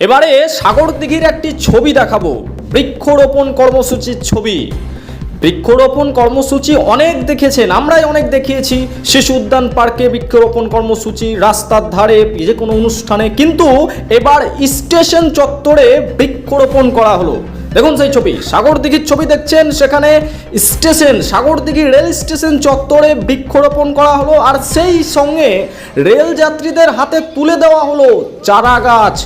এবারে সাগর দিঘির একটি ছবি দেখাবো, বৃক্ষরোপণ কর্মসূচির ছবি। বৃক্ষরোপণ কর্মসূচি অনেক দেখেছেন, আমরাই অনেক দেখিয়েছি। শিশু উদ্যান পার্কে বৃক্ষরোপণ কর্মসূচি, রাস্তার ধারে, যে কোনো অনুষ্ঠানে। কিন্তু এবার স্টেশন চত্বরে বৃক্ষরোপণ করা হলো। দেখুন সেই ছবি সাগর দিঘির ছবি দেখছেন, সেখানে স্টেশন সাগর দিঘি রেল স্টেশন চত্বরে বৃক্ষরোপণ করা হলো। আর সেই সঙ্গে রেল যাত্রীদের হাতে তুলে দেওয়া হলো চারা গাছ।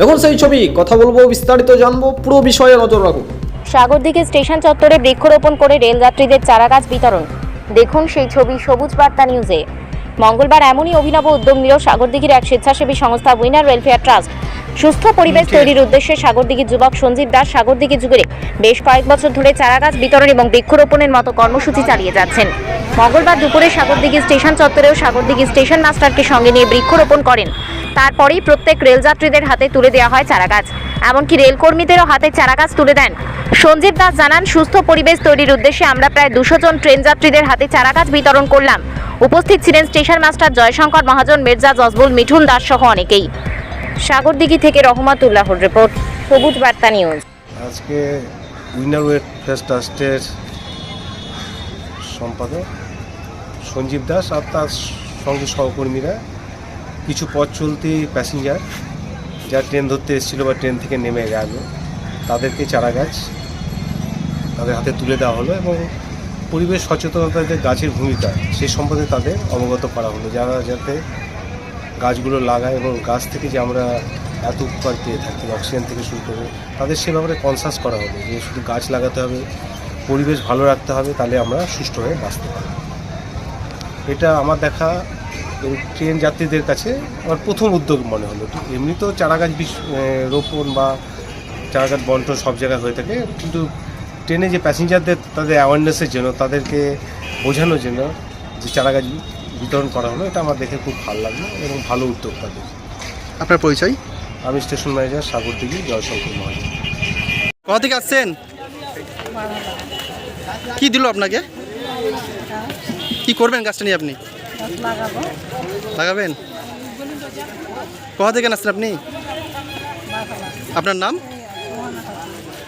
দেখুন সেই ছবি কথা বলব বিস্তারিত জানব পুরো বিষয়ে নজর রাখুন। সাগরদিঘি স্টেশন চত্বরে বৃক্ষরোপণ করে রেলযাত্রীদের চারাগাছ বিতরণ। দেখুন সেই ছবি সবুজ বার্তা নিউজে। মঙ্গলবার এমনই অভিনব উদ্যোগ নিল সাগরদিঘির এক স্বেচ্ছাসেবী সংস্থা উইনার ওয়েলফেয়ার ট্রাস্ট। সুস্থ পরিবেশ তৈরির উদ্দেশ্যে সাগরদিঘির যুবক সঞ্জীব দাস সাগরদিঘি যুগের বেশ কয়েক বছর ধরে চারাগাছ বিতরণ এবং বৃক্ষরোপণের মতো কর্মসূচি চালিয়ে যাচ্ছেন। মঙ্গলবার দুপুরে সাগরদিঘি স্টেশন চত্বরেও সাগরদিঘি স্টেশন মাস্টারকে সঙ্গে নিয়ে বৃক্ষরোপণ করেন। তারপরেই প্রত্যেক রেলযাত্রীদের হাতে তুলে দেওয়া হয় চারাগাছ। এমনকি রেলকর্মীদেরও হাতে চারাগাছ তুলে দেন। সঞ্জীব দাস জানান, সুস্থ পরিবেশ তৈরির উদ্দেশ্যে আমরা প্রায় দুশো জন ট্রেন যাত্রীদের হাতে চারাগাছ বিতরণ করলাম। উপস্থিত ছিলেন স্টেশন মাস্টার জয়শঙ্কর মহাজন, মির্জা জজবুল, মিঠুন দাস সহ অনেকেই। সাগরদিঘি থেকে রহমাতুল্লাহর রিপোর্ট, সবুজ বার্তা নিউজ। আজকে উইনার ওয়েট ফেস্ট ট্রাস্টের সম্পাদক সঞ্জীব দাস আর তার সঙ্গে সহকর্মীরা কিছু পথ চলতি প্যাসেঞ্জার যারা ট্রেন ধরতে এসেছিল বা ট্রেন থেকে নেমে গেল, তাদেরকে চারা গাছ তাদের হাতে তুলে দেওয়া হলো এবং পরিবেশ সচেতনতার যে গাছের ভূমিকা সেই সম্বন্ধে তাদের অবগত করা হলো। যারা যাতে গাছগুলো লাগায় এবং গাছ থেকে যে আমরা এত উপকার পেয়ে থাকি অক্সিজেন থেকে শুরু করে, তাদের সে ব্যাপারে কনসাস করা হবে যে শুধু গাছ লাগাতে হবে, পরিবেশ ভালো রাখতে হবে, তাহলে আমরা সুষ্ঠুভাবে বাঁচতে পারি এটা আমার দেখা এই ট্রেন যাত্রীদের কাছে আমার প্রথম উদ্যোগ মনে হলো। এমনি তো চারাগাছ বিষ- রোপণ বা চারাগাছ বন্টন সব জায়গায় হয়ে থাকে কিন্তু ট্রেনে যে প্যাসেঞ্জারদের তাদের অ্যাওয়ারনেসের জন্য তাদেরকে বোঝানোর জন্য যে চারাগাছ বিতরণ করা হলো এটা আমার দেখে খুব ভালো লাগল এবং ভালো উদ্যোগ তাদের। আপনার পরিচয়? আমি স্টেশন ম্যানেজার সাগরদিঘি জয়শঙ্কর মহাজন। কোথা থেকে আসছেন? কি দিল আপনাকে? কি করবেন গাছটা নিয়ে আপনি? লাগাবেন? কোথা থেকে আসছেন আপনি? আপনার নাম?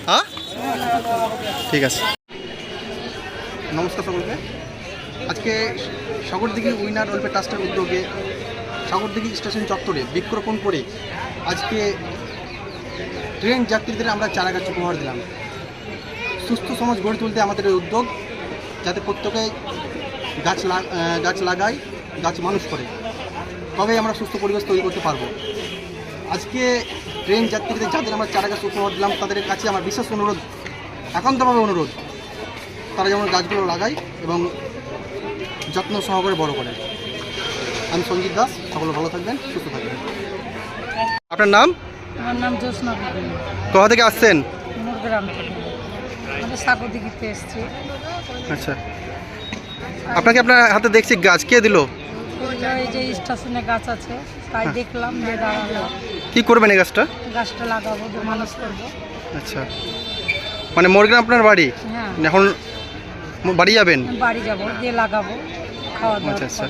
হ্যাঁ? ঠিক আছে। নমস্কার সকলকে। আজকে সাগরদিঘি উইনার ওয়েলফেয়ার ট্রাস্টের উদ্যোগে সাগরদিঘি স্টেশন চত্বরে বৃক্ষরোপণ করে আজকে ট্রেন যাত্রীদের আমরা চারা গাছ উপহার দিলাম। সুস্থ সমাজ গড়ে তুলতে আমাদের উদ্যোগ, যাতে প্রত্যেকে গাছ গাছ লাগায় গাছ মানুষ করে। তবেই আমরা সুস্থ পরিবেশ তৈরি করতে পারব। আজকে ট্রেন যাত্রীদের যাদের আমরা চারা গাছ উপহার দিলাম তাদের কাছে আমার বিশেষ অনুরোধ একান্তভাবে অনুরোধ তারা যেমন গাছগুলো লাগায় এবং যত্ন সহকারে বড় করে। আমি সঞ্জিত দাস সকলে ভালো থাকবেন সুস্থ থাকবেন। আপনার নাম? আমার নাম জ্যোৎস্না কোথা থেকে আসছেন? থেকে। আচ্ছা। আপনাকে আপনার হাতে দেখছি গাছ কে দিল? এই যে স্টেশনে গাছ আছে তাই দেখলাম যে দাঁড়ালাম কি করবেন এই গাছটা? গাছটা লাগাবো যে মানুষ করব। আচ্ছা। মানে মোরগ্রাম আপনার বাড়ি? হ্যাঁ। এখন বাড়ি যাবেন? বাড়ি যাব দিয়ে লাগাবো খাওয়া দাওয়া আচ্ছা আচ্ছা।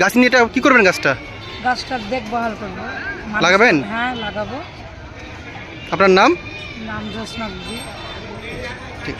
গাছ নিয়ে এটা কী করবেন গাছটা? গাছটা দেখভাল করব। লাগাবেন? হ্যাঁ লাগাবো। আপনার নাম? নাম বিবি